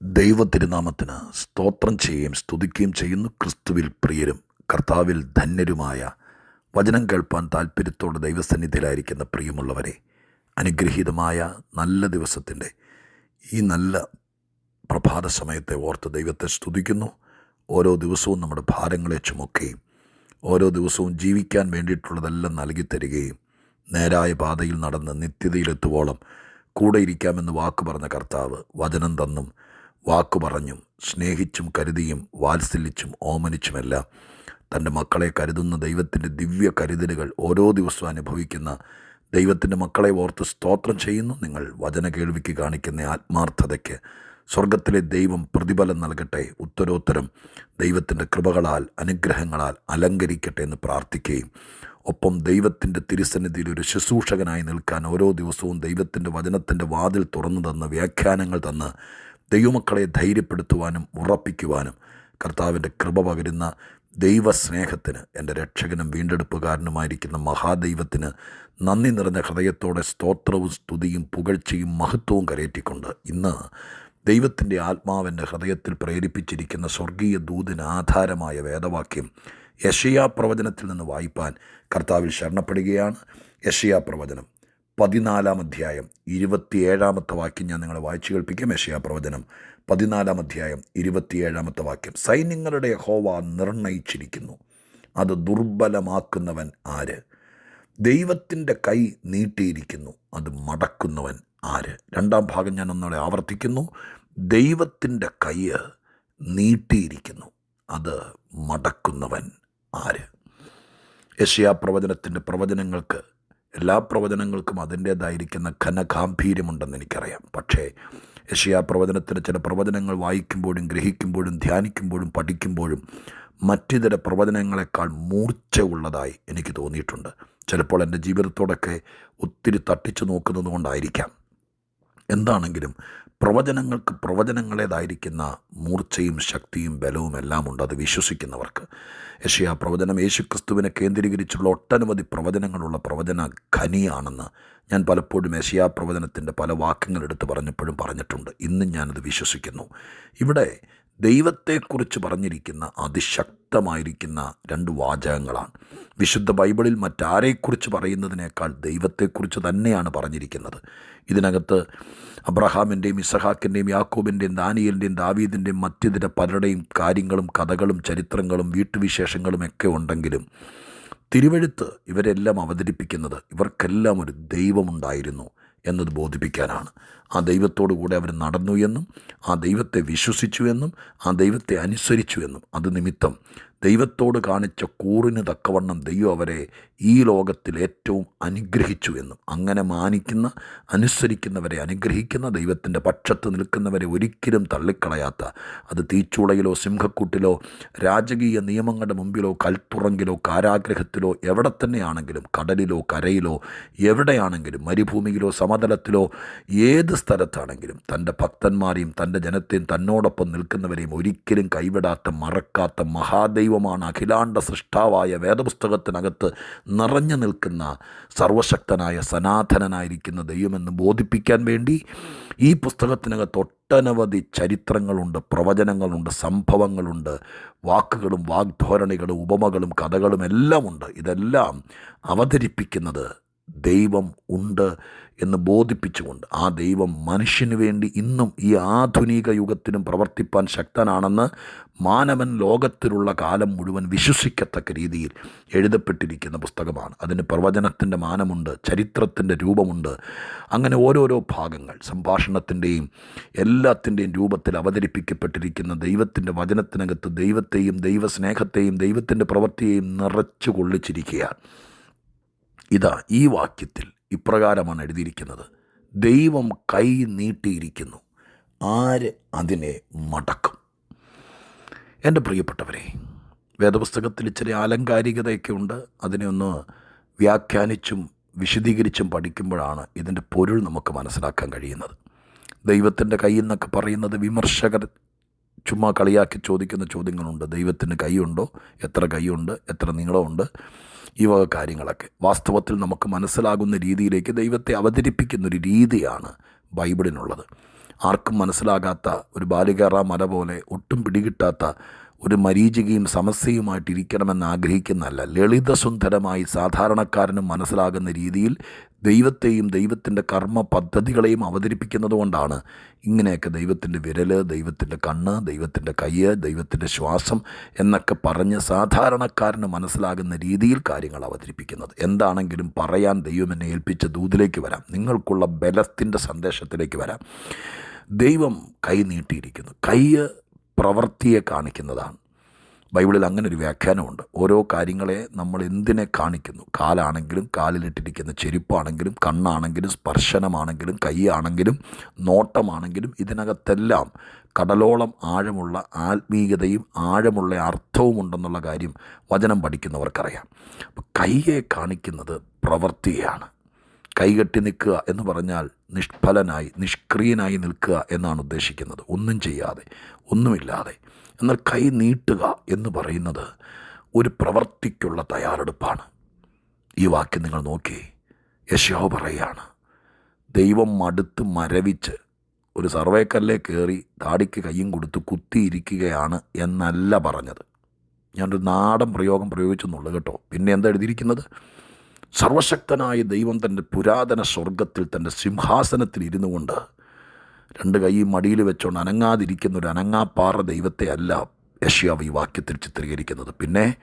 ദൈവ തിരുനാമത്തിന് സ്തോത്രം ചെയ്യുകയും സ്തുതിക്കുകയും ചെയ്യുന്നു ക്രിസ്തുവിൽ പ്രിയരും കർത്താവിൽ ധന്യരുമായ വചനം കേൾപ്പാൻ താല്പര്യത്തോടെ ദൈവസന്നിധിയിലായിരിക്കുന്ന പ്രിയമുള്ളവരെ അനുഗ്രഹീതമായ നല്ല ദിവസത്തിന്റെ ഈ നല്ല പ്രഭാത സമയത്തെ ഓർത്ത് ദൈവത്തെ സ്തുതിക്കുന്നു. ഓരോ ദിവസവും നമ്മുടെ ഭാരങ്ങളെ ചുമക്കുകയും ഓരോ ദിവസവും ജീവിക്കാൻ വേണ്ടിയിട്ടുള്ളതെല്ലാം നൽകി തരികയും നേരായ പാതയിൽ നടന്ന് നിത്യതയിലെത്തുവോളം കൂടെ ഇരിക്കാമെന്ന് വാക്ക് പറഞ്ഞ കർത്താവ് വചനം തന്നും. വാക്കു പറഞ്ഞും സ്നേഹിച്ചും കരുതിയും വാത്സല്യിച്ചും ഓമനിച്ചുമെല്ലാം തന്റെ മക്കളെ കരുതുന്ന ദൈവത്തിന്റെ ദിവ്യ കരുതലുകൾ ഓരോ ദിവസവും അനുഭവിക്കുന്ന ദൈവത്തിന്റെ മക്കളെ ഓർത്ത് സ്തോത്രം ചെയ്യുന്നു. നിങ്ങൾ വചന കേൾവിക്ക് കാണിക്കുന്ന ആത്മാർത്ഥതയ്ക്ക് സ്വർഗത്തിലെ ദൈവം പ്രതിഫലം നൽകട്ടെ. ഉത്തരോത്തരം ദൈവത്തിന്റെ കൃപകളാൽ അനുഗ്രഹങ്ങളാൽ അലങ്കരിക്കട്ടെ എന്ന് പ്രാർത്ഥിക്കുകയും ഒപ്പം ദൈവത്തിന്റെ തിരുസന്നിധിയിൽ ഒരു ശുശ്രൂഷകനായി നിൽക്കാൻ ഓരോ ദിവസവും ദൈവത്തിന്റെ വചനത്തിന്റെ വാതിൽ തുറന്നു തന്ന് വ്യാഖ്യാനങ്ങൾ തന്ന് ദൈവമക്കളെ ധൈര്യപ്പെടുത്തുവാനും ഉറപ്പിക്കുവാനും കർത്താവിന്റെ കൃപ പകരുന്ന ദൈവസ്നേഹത്തിന് എന്റെ രക്ഷകനും വീണ്ടെടുപ്പുകാരനുമായിരിക്കുന്ന മഹാദൈവത്തിന് നന്ദി നിറഞ്ഞ ഹൃദയത്തോടെ സ്തോത്രവും സ്തുതിയും പുകഴ്ചയും മഹത്വവും കരയറ്റിക്കൊണ്ട് ഇന്ന് ദൈവത്തിന്റെ ആത്മാവിന്റെ ഹൃദയത്തിൽ പ്രേരിപ്പിച്ചിരിക്കുന്ന സ്വർഗീയ ദൂതിന് ആധാരമായ വേദവാക്യം യഷയാ പ്രവചനത്തിൽ നിന്ന് വായിപ്പാൻ കർത്താവിൽ ശരണപ്പെടുകയാണ്. യഷയാ പ്രവചനം. പതിനാലാം അധ്യായം ഇരുപത്തിയേഴാമത്തെ വാക്യം ഞാൻ നിങ്ങളെ വായിച്ചു കേൾപ്പിക്കാം. മെഷയാ പ്രവചനം പതിനാലാം അധ്യായം ഇരുപത്തിയേഴാമത്തെ വാക്യം. സൈന്യങ്ങളുടെ ഹോവ നിർണയിച്ചിരിക്കുന്നു. അത് ദുർബലമാക്കുന്നവൻ ആര്? ദൈവത്തിന്റെ കൈ നീട്ടിയിരിക്കുന്നു. അത് മടക്കുന്നവൻ ആര്? രണ്ടാം ഭാഗം ഞാൻ ഒന്നുകൂടെ ആവർത്തിക്കുന്നു. ദൈവത്തിന്റെ കൈ നീട്ടിയിരിക്കുന്നു. അത് മടക്കുന്നവൻ ആര്? യശയാ പ്രവചനത്തിന്റെ പ്രവചനങ്ങൾക്ക് എല്ലാ പ്രവചനങ്ങൾക്കും അതിന്റേതായിരിക്കുന്ന ഘനഗാംഭീര്യമുണ്ടെന്ന് എനിക്കറിയാം. പക്ഷേ യശയാ പ്രവചനത്തിലെ ചില പ്രവചനങ്ങൾ വായിക്കുമ്പോഴും ഗ്രഹിക്കുമ്പോഴും ധ്യാനിക്കുമ്പോഴും പഠിക്കുമ്പോഴും മറ്റിതര പ്രവചനങ്ങളെക്കാൾ മൂർച്ച ഉള്ളതായി എനിക്ക് തോന്നിയിട്ടുണ്ട്. ചിലപ്പോൾ എന്റെ ജീവിതത്തോടൊക്കെ ഒത്തിരി തട്ടിച്ചു നോക്കുന്നത് കൊണ്ടായിരിക്കാം എന്താണെങ്കിലും പ്രവചനങ്ങൾക്ക് പ്രവചനങ്ങളേതായിരിക്കുന്ന മൂർച്ചയും ശക്തിയും ബലവും എല്ലാം ഉണ്ട് അത് വിശ്വസിക്കുന്നവർക്ക്. യശയാ പ്രവചനം യേശുക്രിസ്തുവിനെ കേന്ദ്രീകരിച്ചുള്ള ഒട്ടനവധി പ്രവചനങ്ങളുള്ള പ്രവചന ഖനിയാണെന്ന് ഞാൻ പലപ്പോഴും യശയാ പ്രവചനത്തിന്റെ പല വാക്യങ്ങൾ എടുത്ത് പറഞ്ഞപ്പോഴും പറഞ്ഞിട്ടുണ്ട്. ഇന്നും ഞാനത് വിശ്വസിക്കുന്നു. ഇവിടെ ദൈവത്തെക്കുറിച്ച് പറഞ്ഞിരിക്കുന്ന അതിശക്തമായിരിക്കുന്ന രണ്ട് വാചകങ്ങളാണ്. വിശുദ്ധ ബൈബിളിൽ മറ്റാരെക്കുറിച്ച് പറയുന്നതിനേക്കാൾ ദൈവത്തെക്കുറിച്ച് തന്നെയാണ് പറഞ്ഞിരിക്കുന്നത്. ഇതിനകത്ത് അബ്രഹാമിന്റെയും ഇസഹാക്കിന്റെയും യാക്കോബിന്റെയും ദാനിയലിന്റെയും ദാവീദിന്റെയും മറ്റിതര പലരുടെയും കാര്യങ്ങളും കഥകളും ചരിത്രങ്ങളും വീട്ടുവിശേഷങ്ങളും ഒക്കെ ഉണ്ടെങ്കിലും തിരുവഴുത്ത് ഇവരെല്ലാം അവതരിപ്പിക്കുന്നത് ഇവർക്കെല്ലാം ഒരു ദൈവമുണ്ടായിരുന്നു. എന്നത് ബോധിപ്പിക്കാനാണ്. ആ ദൈവത്തോടു കൂടെ അവർ നടന്നു എന്നും ആ ദൈവത്തെ വിശ്വസിച്ചു എന്നും ആ ദൈവത്തെ അനുസരിച്ചു എന്നും. അത് നിമിത്തം ദൈവത്തോട് കാണിച്ച കൂറിന് തക്കവണ്ണം ദൈവം അവരെ ഈ ലോകത്തിൽ ഏറ്റവും അനുഗ്രഹിച്ചു എന്നും അങ്ങനെ മാനിക്കുന്ന അനുസരിക്കുന്നവരെ അനുഗ്രഹിക്കുന്ന ദൈവത്തിന്റെ പക്ഷത്ത് നിൽക്കുന്നവരെ ഒരിക്കലും തള്ളിക്കളയാത്ത അത് തീച്ചൂളയിലോ സിംഹക്കൂട്ടിലോ രാജകീയ നിയമങ്ങളുടെ മുമ്പിലോ കൽത്തുറങ്കിലോ കാരാഗ്രഹത്തിലോ എവിടെ തന്നെയാണെങ്കിലും കടലിലോ കരയിലോ എവിടെയാണെങ്കിലും മരുഭൂമിയിലോ സമതലത്തിലോ ഏത് സ്ഥലത്താണെങ്കിലും തന്റെ ഭക്തന്മാരെയും തന്റെ ജനത്തെയും തന്നോടൊപ്പം നിൽക്കുന്നവരെയും ഒരിക്കലും കൈവിടാത്ത മറക്കാത്ത മഹാദൈവമാണ് അഖിലാണ്ട സൃഷ്ടാവായ വേദപുസ്തകത്തിനകത്ത് നിറഞ്ഞു നിൽക്കുന്ന സർവശക്തനായ സനാതനനായിരിക്കുന്ന ദൈവമെന്ന് ബോധിപ്പിക്കാൻ വേണ്ടി ഈ പുസ്തകത്തിനകത്ത് ഒട്ടനവധി ചരിത്രങ്ങളുണ്ട് പ്രവചനങ്ങളുണ്ട് സംഭവങ്ങളുണ്ട് വാക്കുകളും വാഗ്ധോരണികളും ഉപമകളും കഥകളും എല്ലാം ഉണ്ട് ഇതെല്ലാം അവതരിപ്പിക്കുന്നത് ദൈവം ഉണ്ട് എന്ന് ബോധിപ്പിച്ചുകൊണ്ട് ആ ദൈവം മനുഷ്യന് വേണ്ടി ഇന്നും ഈ ആധുനിക യുഗത്തിനും പ്രവർത്തിപ്പാൻ ശക്തനാണെന്ന് മാനവൻ ലോകത്തിലുള്ള കാലം മുഴുവൻ വിശ്വസിക്കത്തക്ക രീതിയിൽ എഴുതപ്പെട്ടിരിക്കുന്ന പുസ്തകമാണ്. അതിന് പ്രവചനത്തിന്റെ മാനമുണ്ട് ചരിത്രത്തിന്റെ രൂപമുണ്ട്. അങ്ങനെ ഓരോരോ ഭാഗങ്ങൾ സംഭാഷണത്തിന്റെയും എല്ലാത്തിന്റെയും രൂപത്തിൽ അവതരിപ്പിക്കപ്പെട്ടിരിക്കുന്ന ദൈവത്തിന്റെ വചനത്തിനകത്ത് ദൈവത്തെയും ദൈവസ്നേഹത്തെയും ദൈവത്തിന്റെ പ്രവൃത്തിയെയും നിറച്ചു കൊള്ളിച്ചിരിക്കുകയാണ്. ഇതാ ഈ വാക്യത്തിൽ ഇപ്രകാരമാണ് എഴുതിയിരിക്കുന്നത്. ദൈവം കൈ നീട്ടിയിരിക്കുന്നു. ആര് അതിനെ മടക്കും? എന്റെ പ്രിയപ്പെട്ടവരെ വേദപുസ്തകത്തിൽ ഇച്ചിരി ആലങ്കാരികതയൊക്കെ ഉണ്ട്. അതിനെ ഒന്ന് വ്യാഖ്യാനിച്ചും വിശദീകരിച്ചും പഠിക്കുമ്പോഴാണ് ഇതിന്റെ പൊരുൾ നമുക്ക് മനസ്സിലാക്കാൻ കഴിയുന്നത്. ദൈവത്തിന്റെ കൈ എന്നൊക്കെ പറയുന്നത് വിമർശകർ ചുമ്മാ കളിയാക്കി ചോദിക്കുന്ന ചോദ്യങ്ങളുണ്ട്. ദൈവത്തിന് കൈയുണ്ടോ? എത്ര കൈയുണ്ട്? എത്ര നീളമുണ്ട്? ഈ വക കാര്യങ്ങളൊക്കെ. വാസ്തവത്തിൽ നമുക്ക് മനസ്സിലാകുന്ന രീതിയിലേക്ക് ദൈവത്തെ അവതരിപ്പിക്കുന്നൊരു രീതിയാണ് ബൈബിളിനുള്ളത്. ആർക്കും മനസ്സിലാകാത്ത ഒരു ബാലികേറ മല പോലെ ഒട്ടും പിടികിട്ടാത്ത ഒരു മരീചികയും സമസ്യയുമായിട്ടിരിക്കണമെന്ന് ആഗ്രഹിക്കുന്നതല്ല. ലളിതസുന്ദരമായി സാധാരണക്കാരനും മനസ്സിലാകുന്ന രീതിയിൽ ദൈവത്തെയും ദൈവത്തിന്റെ കർമ്മ പദ്ധതികളെയും അവതരിപ്പിക്കുന്നതുകൊണ്ടാണ് ഇങ്ങനെയൊക്കെ ദൈവത്തിന്റെ വിരൽ ദൈവത്തിന്റെ കണ്ണ് ദൈവത്തിന്റെ കയ്യ് ദൈവത്തിന്റെ ശ്വാസം എന്നൊക്കെ പറഞ്ഞ് സാധാരണക്കാരന് മനസ്സിലാകുന്ന രീതിയിൽ കാര്യങ്ങൾ അവതരിപ്പിക്കുന്നത്. എന്താണെങ്കിലും പറയാൻ ദൈവം എന്നെ ഏൽപ്പിച്ച ദൂതിലേക്ക് വരാം. നിങ്ങൾക്കുള്ള ബലത്തിന്റെ സന്ദേശത്തിലേക്ക് വരാം. ദൈവം കൈ നീട്ടിയിരിക്കുന്നു. കയ്യ് പ്രവൃത്തിയെ കാണിക്കുന്നതാണ്. ബൈബിളിൽ അങ്ങനെ ഒരു വ്യാഖ്യാനമുണ്ട്. ഓരോ കാര്യങ്ങളെ നമ്മൾ എന്തിനെ കാണിക്കുന്നു? കാലാണെങ്കിലും കാലിലിട്ടിരിക്കുന്ന ചെരുപ്പാണെങ്കിലും കണ്ണാണെങ്കിലും സ്പർശനമാണെങ്കിലും കൈയാണെങ്കിലും നോട്ടമാണെങ്കിലും ഇതിനകത്തെല്ലാം കടലോളം ആഴമുള്ള ആത്മീയതയും ആഴമുള്ള അർത്ഥവും ഉണ്ടെന്നുള്ള കാര്യം വചനം പഠിക്കുന്നവർക്കറിയാം. കൈയെ കാണിക്കുന്നത് പ്രവൃത്തിയാണ്. കൈകെട്ടി നിൽക്കുക എന്ന് പറഞ്ഞാൽ നിഷ്ഫലനായി നിഷ്ക്രിയനായി നിൽക്കുക എന്നാണ് ഉദ്ദേശിക്കുന്നത്. ഒന്നും ചെയ്യാതെ ഒന്നുമില്ലാതെ. എന്നാൽ കൈ നീട്ടുക എന്ന് പറയുന്നത് ഒരു പ്രവർത്തിക്കുള്ള തയ്യാറെടുപ്പാണ്. ഈ വാക്യം നിങ്ങൾ നോക്കി. യശോ പറയുകയാണ് ദൈവം മടുത്ത് മരവിച്ച് ഒരു സർവേക്കല്ലേ കയറി താടിക്ക് കയ്യും കൊടുത്ത് കുത്തിയിരിക്കുകയാണ് എന്നല്ല പറഞ്ഞത്. ഞാനൊരു നാടൻ പ്രയോഗം പ്രയോഗിച്ചെന്നുള്ളൂ കേട്ടോ. പിന്നെ എന്താ എഴുതിയിരിക്കുന്നത്? സർവശക്തനായ ദൈവം തന്റെ പുരാതന സ്വർഗത്തിൽ തന്റെ സിംഹാസനത്തിൽ ഇരുന്നു കൊണ്ട് രണ്ട് കൈയും മടിയിൽ വെച്ചുകൊണ്ട് അനങ്ങാതിരിക്കുന്ന ഒരു അനങ്ങാപ്പാറ ദൈവത്തെ അല്ല യഷ്യാവ് ഈ വാക്യത്തിൽ ചിത്രീകരിക്കുന്നത്. പിന്നെ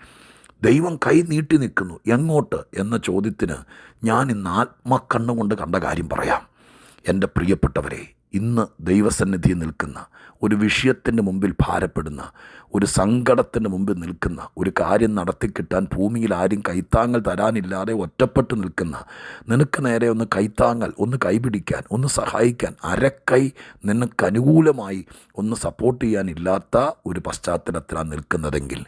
ദൈവം കൈ നീട്ടി നിൽക്കുന്നു. എങ്ങോട്ട്? എന്ന ചോദ്യത്തിന് ഞാൻ ഇന്ന് ആത്മക്കണ്ണുകൊണ്ട് കണ്ട കാര്യം പറയാം. എന്റെ പ്രിയപ്പെട്ടവരെ ഇന്ന് ദൈവസന്നിധിയിൽ നിൽക്കുന്ന ഒരു വിഷയത്തിന്റെ മുമ്പിൽ ഭാരപ്പെടുന്ന ഒരു സങ്കടത്തിന്റെ മുമ്പിൽ നിൽക്കുന്ന ഒരു കാര്യം നടത്തിക്കിട്ടാൻ ഭൂമിയിൽ ആരും കൈത്താങ്ങൽ തരാനില്ലാതെ ഒറ്റപ്പെട്ട് നിൽക്കുന്ന നിനക്ക് നേരെ ഒന്ന് കൈത്താങ്ങൽ ഒന്ന് കൈപിടിക്കാൻ ഒന്ന് സഹായിക്കാൻ അരക്കൈ നിനക്ക് അനുകൂലമായി ഒന്ന് സപ്പോർട്ട് ചെയ്യാനില്ലാത്ത ഒരു പശ്ചാത്തലത്തിലാണ് നിൽക്കുന്നതെങ്കിൽ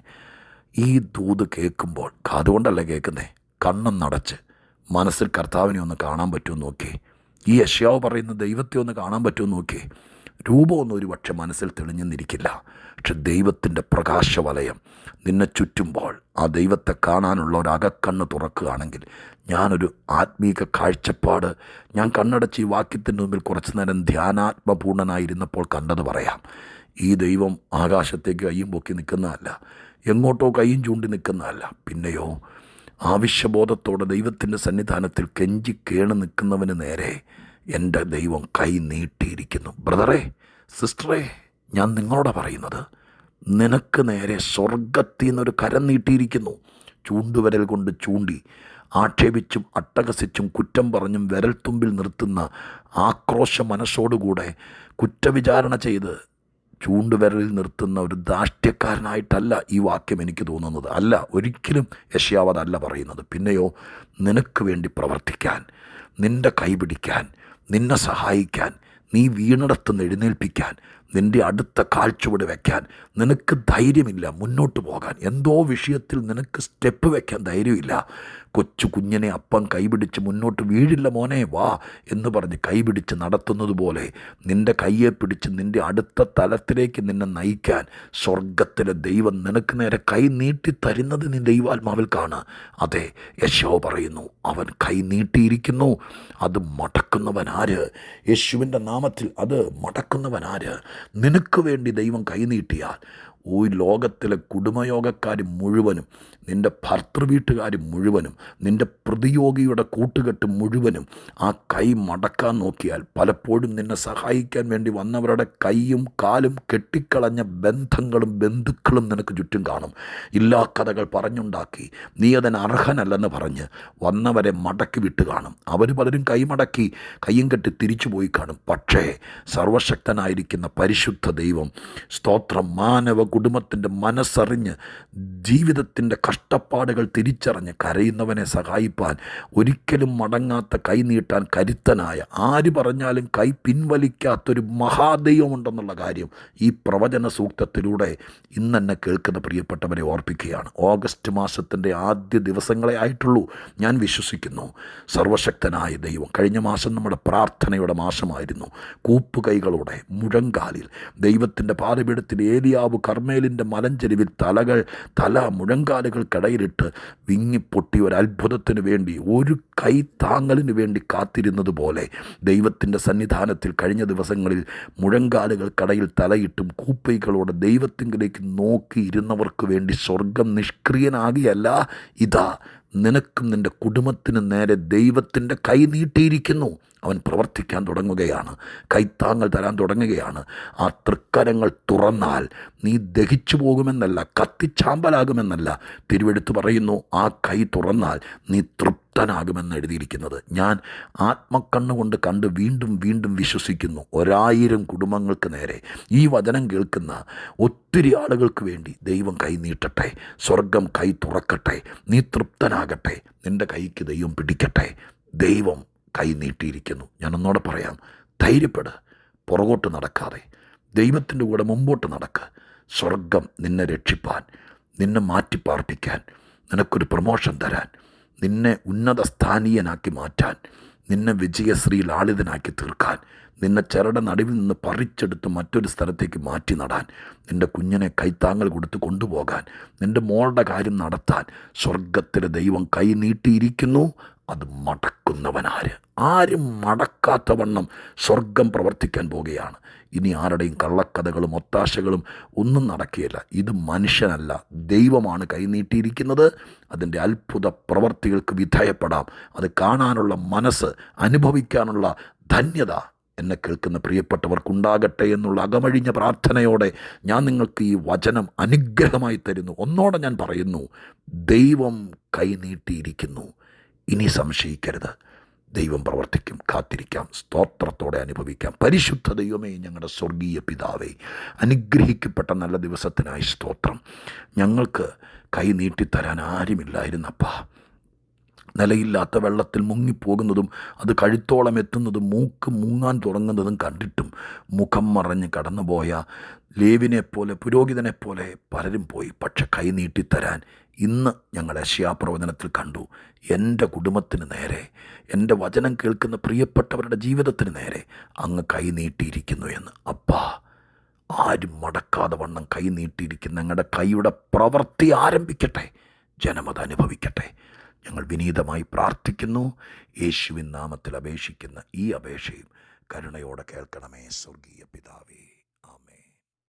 ഈ ദൂത് കേൾക്കുമ്പോൾ അതുകൊണ്ടല്ല കേൾക്കുന്നേ? കണ്ണും നടച്ച് മനസ്സിൽ കർത്താവിനെ ഒന്ന് കാണാൻ പറ്റുമോ നോക്കി ഈ യഷ്യാവ് പറയുന്ന ദൈവത്തെ ഒന്ന് കാണാൻ പറ്റുമോ നോക്കി രൂപമൊന്നും ഒരു പക്ഷെ മനസ്സിൽ തെളിഞ്ഞെന്നിരിക്കില്ല. പക്ഷെ ദൈവത്തിന്റെ പ്രകാശവലയം നിന്നെ ചുറ്റുമ്പോൾ ആ ദൈവത്തെ കാണാനുള്ള ഒരു അകക്കണ്ണ് തുറക്കുകയാണെങ്കിൽ ഞാനൊരു ആത്മീക കാഴ്ചപ്പാട് ഞാൻ കണ്ണടച്ച് ഈ വാക്യത്തിന്റെ മുമ്പിൽ കുറച്ചു നേരം ധ്യാനാത്മപൂർണനായിരുന്നപ്പോൾ കണ്ടത് പറയാം. ഈ ദൈവം ആകാശത്തേക്ക് കയ്യും പൊക്കി നിൽക്കുന്നതല്ല എങ്ങോട്ടോ കയ്യും ചൂണ്ടി നിൽക്കുന്നതല്ല. പിന്നെയോ ആവശ്യബോധത്തോടെ ദൈവത്തിന്റെ സന്നിധാനത്തിൽ കെഞ്ചി കേണ് നിൽക്കുന്നവന് നേരെ എന്റെ ദൈവം കൈ നീട്ടിയിരിക്കുന്നു. ബ്രദറെ സിസ്റ്ററെ ഞാൻ നിങ്ങളോട് പറയുന്നത്. നിനക്ക് നേരെ സ്വർഗത്തിൽ നിന്നൊരു കരം നീട്ടിയിരിക്കുന്നു. ചൂണ്ടുവരൽ കൊണ്ട് ചൂണ്ടി ആക്ഷേപിച്ചും അട്ടഹസിച്ചും കുറ്റം പറഞ്ഞും വിരൽത്തുമ്പിൽ നിർത്തുന്ന ആക്രോശ മനസ്സോടുകൂടെ കുറ്റവിചാരണ ചെയ്ത് ചൂണ്ടുവിരലിൽ നിർത്തുന്ന ഒരു ദാഷ്ട്യക്കാരനായിട്ടല്ല ഈ വാക്യം എനിക്ക് തോന്നുന്നത്. അല്ല ഒരിക്കലും അതല്ല പറയുന്നത്. പിന്നെയോ നിനക്ക് വേണ്ടി പ്രവർത്തിക്കാൻ നിന്റെ കൈപിടിക്കാൻ നിന്നെ സഹായിക്കാൻ നീ വീണിടത്തുനിന്ന് എഴുന്നേൽപ്പിക്കാൻ നിന്റെ അടുത്ത കാഴ്ചവട് വയ്ക്കാൻ നിനക്ക് ധൈര്യമില്ല മുന്നോട്ട് പോകാൻ. എന്തോ വിഷയത്തിൽ നിനക്ക് സ്റ്റെപ്പ് വയ്ക്കാൻ ധൈര്യമില്ല. കൊച്ചു കുഞ്ഞിനെ അപ്പം കൈപിടിച്ച് മുന്നോട്ട് വീഴില്ല മോനെ വാ എന്ന് പറഞ്ഞ് കൈപിടിച്ച് നടത്തുന്നത് പോലെ നിന്റെ കയ്യെ പിടിച്ച് നിന്റെ അടുത്ത തലത്തിലേക്ക് നിന്നെ നയിക്കാൻ സ്വർഗത്തിലെ ദൈവം നിനക്ക് നേരെ കൈ നീട്ടി തരുന്നത് നീ ദൈവാത്മാവിൽ കാണ്. അതെ യശോ പറയുന്നു അവൻ കൈ നീട്ടിയിരിക്കുന്നു. അത് മടക്കുന്നവനാര്? യേശുവിന്റെ നാമത്തിൽ അത് മടക്കുന്നവൻ ആര് നിനക്ക് വേണ്ടി ദൈവം കൈ നീട്ടിയാൽ ഈ ലോകത്തിലെ കുടുംബയോഗക്കാർ മുഴുവനും നിന്റെ ഭർത്തൃവീട്ടുകാർ മുഴുവനും നിന്റെ പ്രതിയോഗിയുടെ കൂട്ടുകെട്ട് മുഴുവനും ആ കൈ മടക്കാൻ നോക്കിയാൽ പലപ്പോഴും നിന്നെ സഹായിക്കാൻ വേണ്ടി വന്നവരുടെ കൈയും കാലും കെട്ടിക്കളഞ്ഞ ബന്ധങ്ങളും ബന്ധുക്കളും നിനക്ക് ചുറ്റും കാണും. ഇല്ലാ കഥകൾ പറഞ്ഞുണ്ടാക്കി നീ അതിന് അർഹനല്ലെന്ന് പറഞ്ഞ് വന്നവരെ മടക്കി വിട്ട് കാണും. അവർ പലരും കൈമടക്കി കൈയും കെട്ടി തിരിച്ചു പോയി കാണും. പക്ഷേ സർവശക്തനായിരിക്കുന്ന പരിശുദ്ധ ദൈവം സ്തോത്രം മാനവ കുടുംബത്തിന്റെ മനസ്സറിഞ്ഞ് ജീവിതത്തിന്റെ കഷ്ടപ്പാടുകൾ തിരിച്ചറിഞ്ഞ് കരയുന്നവനെ സഹായിപ്പാൻ ഒരിക്കലും മടങ്ങാത്ത കൈ നീട്ടാൻ കരുത്തനായ ആര് പറഞ്ഞാലും കൈ പിൻവലിക്കാത്തൊരു മഹാദൈവമുണ്ടെന്നുള്ള കാര്യം ഈ പ്രവചന സൂക്തത്തിലൂടെ ഇന്നെന്നെ കേൾക്കുന്ന പ്രിയപ്പെട്ടവരെ ഓർപ്പിക്കുകയാണ്. ഓഗസ്റ്റ് മാസത്തിന്റെ ആദ്യ ദിവസങ്ങളെ ആയിട്ടുള്ളൂ ഞാൻ വിശ്വസിക്കുന്നു. സർവശക്തനായ ദൈവം കഴിഞ്ഞ മാസം നമ്മുടെ പ്രാർത്ഥനയുടെ മാസമായിരുന്നു. കൂപ്പുകൈകളോടെ മുഴങ്കാലിൽ ദൈവത്തിന്റെ പാതപീഠത്തിൽ ഏലിയാവ് കർമ്മ കർമ്മേലിന്റെ മലഞ്ചെരിവിൽ തലകൾ തല മുഴങ്കാലുകൾക്കിടയിലിട്ട് വിങ്ങിപ്പൊട്ടി ഒരു അത്ഭുതത്തിന് വേണ്ടി ഒരു കൈ താങ്ങലിന് വേണ്ടി കാത്തിരുന്നത് പോലെ ദൈവത്തിന്റെ സന്നിധാനത്തിൽ കഴിഞ്ഞ ദിവസങ്ങളിൽ മുഴങ്കാലുകൾക്കടയിൽ തലയിട്ടും കൂപ്പൈകളോട് ദൈവത്തിങ്കിലേക്ക് നോക്കിയിരുന്നവർക്ക് വേണ്ടി സ്വർഗം നിഷ്ക്രിയനാകിയല്ല. ഇതാ നിനക്കും നിന്റെ കുടുംബത്തിനും നേരെ ദൈവത്തിന്റെ കൈ നീട്ടിയിരിക്കുന്നു. അവൻ പ്രവർത്തിക്കാൻ തുടങ്ങുകയാണ്. കൈത്താങ്ങൾ തരാൻ തുടങ്ങുകയാണ്. ആ തൃക്കരങ്ങൾ തുറന്നാൽ നീ ദഹിച്ചു പോകുമെന്നല്ല കത്തിച്ചാമ്പലാകുമെന്നല്ല തിരുവെടുത്ത് പറയുന്നു ആ കൈ തുറന്നാൽ നീ തൃപ്തനാകുമെന്ന് എഴുതിയിരിക്കുന്നത്. ഞാൻ ആത്മക്കണ്ണുകൊണ്ട് കണ്ട് വീണ്ടും വീണ്ടും വിശ്വസിക്കുന്നു. ഒരായിരം കുടുംബങ്ങൾക്ക് നേരെ ഈ വചനം കേൾക്കുന്ന ഒത്തിരി ആളുകൾക്ക് വേണ്ടി ദൈവം കൈ നീട്ടട്ടെ. സ്വർഗം കൈ തുറക്കട്ടെ. നീ തൃപ്തനാകട്ടെ. നിന്റെ കൈക്ക് ദൈവം പിടിക്കട്ടെ. ദൈവം കൈ നീട്ടിയിരിക്കുന്നു. ഞാൻ പറയാം. ധൈര്യപ്പെട്. പുറകോട്ട് നടക്കാതെ. ദൈവത്തിന്റെ കൂടെ മുമ്പോട്ട് നടക്ക്. സ്വർഗം നിന്നെ രക്ഷിപ്പാൻ നിന്നെ മാറ്റിപ്പാർപ്പിക്കാൻ നിനക്കൊരു പ്രമോഷൻ തരാൻ. നിന്നെ ഉന്നത സ്ഥാനീയനാക്കി മാറ്റാൻ നിന്നെ വിജയശ്രീ ലാളിതനാക്കി തീർക്കാൻ നിന്നെ ചെറുടെ നടുവിൽ നിന്ന് പറിച്ചെടുത്ത് മറ്റൊരു സ്ഥലത്തേക്ക് മാറ്റി നടാൻ നിന്റെ കുഞ്ഞിനെ കൈത്താങ്ങൽ കൊടുത്ത് കൊണ്ടുപോകാൻ നിന്റെ മോളുടെ കാര്യം നടത്താൻ സ്വർഗത്തിലെ ദൈവം കൈ നീട്ടിയിരിക്കുന്നു. അത് മടക്കുന്നവനാര്? ആരും മടക്കാത്ത വണ്ണം സ്വർഗം പ്രവർത്തിക്കാൻ പോവുകയാണ്. ഇനി ആരുടെയും കള്ളക്കഥകളും ഒത്താശകളും ഒന്നും നടക്കുകയില്ല. ഇത് മനുഷ്യനല്ല ദൈവമാണ് കൈനീട്ടിയിരിക്കുന്നത് അതിന്റെ അത്ഭുത പ്രവർത്തികൾക്ക് വിധേയപ്പെടാം. അത് കാണാനുള്ള മനസ്സ് അനുഭവിക്കാനുള്ള ധന്യത എന്നെ കേൾക്കുന്ന പ്രിയപ്പെട്ടവർക്കുണ്ടാകട്ടെ എന്നുള്ള അകമഴിഞ്ഞ പ്രാർത്ഥനയോടെ ഞാൻ നിങ്ങൾക്ക് ഈ വചനം അനുഗ്രഹമായി തരുന്നു. ഒന്നോടെ ഞാൻ പറയുന്നു ദൈവം കൈനീട്ടിയിരിക്കുന്നു ഇനി സംശയിക്കരുത്. ദൈവം പ്രവർത്തിക്കും കാത്തിരിക്കാം സ്തോത്രത്തോടെ അനുഭവിക്കാം. പരിശുദ്ധ ദൈവമേ ഞങ്ങളുടെ സ്വർഗീയ പിതാവേ അനുഗ്രഹിക്കപ്പെട്ട നല്ല ദിവസത്തിനായി സ്തോത്രം. ഞങ്ങൾക്ക് കൈ നീട്ടിത്തരാൻ ആരുമില്ലായിരുന്നപ്പാ. നിലയില്ലാത്ത വെള്ളത്തിൽ മുങ്ങിപ്പോകുന്നതും അത് കഴുത്തോളം എത്തുന്നതും മൂക്ക് മുങ്ങാൻ തുടങ്ങുന്നതും കണ്ടിട്ടും മുഖം മറഞ്ഞ് കടന്നുപോയ ലേവിനെപ്പോലെ പുരോഹിതനെപ്പോലെ പലരും പോയി. പക്ഷെ കൈ നീട്ടിത്തരാൻ ഇന്ന് ഞങ്ങൾ യശയാപ്രവചനത്തിൽ കണ്ടു. എന്റെ കുടുംബത്തിന് നേരെ എന്റെ വചനം കേൾക്കുന്ന പ്രിയപ്പെട്ടവരുടെ ജീവിതത്തിന് നേരെ അങ്ങ് കൈ നീട്ടിയിരിക്കുന്നു എന്ന്. അപ്പാ ആരും മടക്കാതെ വണ്ണം കൈ നീട്ടിയിരിക്കുന്ന ഞങ്ങളുടെ കൈയുടെ പ്രവൃത്തി ആരംഭിക്കട്ടെ. ജനമത അനുഭവിക്കട്ടെ ഞങ്ങൾ വിനീതമായി പ്രാർത്ഥിക്കുന്നു. യേശുവിൻ നാമത്തിൽ അപേക്ഷിക്കുന്ന ഈ അപേക്ഷയും കരുണയോടെ കേൾക്കണമേ സ്വർഗീയ പിതാവേ.